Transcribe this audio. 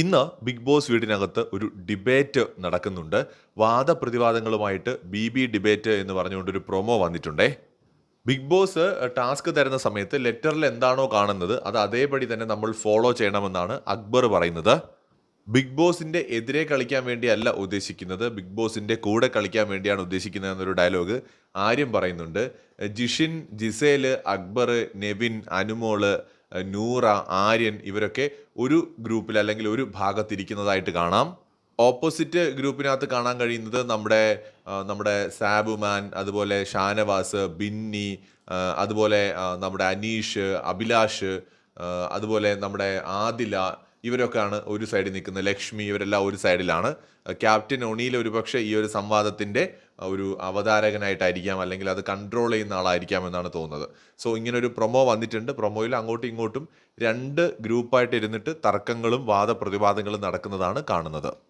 ഇന്ന് big boss വീടിനകത്ത് ഒരു ഡിബേറ്റ് നടക്കുന്നുണ്ട്. വാദപ്രതിവാദങ്ങളുമായിട്ട് ബി ബി ഡിബേറ്റ് എന്ന് പറഞ്ഞുകൊണ്ട് ഒരു പ്രൊമോ വന്നിട്ടുണ്ടേ. ബിഗ് ബോസ് ടാസ്ക് തരുന്ന സമയത്ത് ലെറ്ററിൽ എന്താണോ കാണുന്നത് അത് അതേപടി തന്നെ നമ്മൾ ഫോളോ ചെയ്യണമെന്നാണ് അക്ബർ പറയുന്നത്. ബിഗ് ബോസിന്റെ എതിരെ കളിക്കാൻ വേണ്ടിയല്ല ഉദ്ദേശിക്കുന്നത്. ബിഗ് ബോസിന്റെ കൂടെ കളിക്കാൻ വേണ്ടിയാണ് ഉദ്ദേശിക്കുന്നത് എന്നൊരു ഡയലോഗ് ആര്യം പറയുന്നുണ്ട്. ജിഷിൻ ജിസേൽ അക്ബർ നെവിൻ അനുമോൾ നൂറ ആര്യൻ ഇവരൊക്കെ ഒരു ഗ്രൂപ്പിൽ അല്ലെങ്കിൽ ഒരു ഭാഗത്തിരിക്കുന്നതായിട്ട് കാണാം. ഓപ്പോസിറ്റ് ഗ്രൂപ്പിനകത്ത് കാണാൻ കഴിയുന്നത് നമ്മുടെ നമ്മുടെ സാബുമാൻ അതുപോലെ ഷാനവാസ് ബിന്നി അതുപോലെ നമ്മുടെ അനീഷ് അഭിലാഷ് അതുപോലെ നമ്മുടെ ആദില ഇവരൊക്കെയാണ് ഒരു സൈഡിൽ നിൽക്കുന്നത്. ലക്ഷ്മി ഇവരെല്ലാം ഒരു സൈഡിലാണ്. ക്യാപ്റ്റൻ ഒണിയിൽ ഒരുപക്ഷെ ഈ ഒരു സംവാദത്തിന്റെ ഒരു അവതാരകനായിട്ടായിരിക്കാം അല്ലെങ്കിൽ അത് കൺട്രോൾ ചെയ്യുന്ന ആളായിരിക്കാം എന്നാണ് തോന്നുന്നത്. സോ ഇങ്ങനെ ഒരു പ്രൊമോ വന്നിട്ടുണ്ട്. പ്രൊമോയിൽ അങ്ങോട്ടും ഇങ്ങോട്ടും രണ്ട് ഗ്രൂപ്പായിട്ട് ഇരുന്നിട്ട് തർക്കങ്ങളും വാദപ്രതിവാദങ്ങളും നടക്കുന്നതാണ് കാണുന്നത്.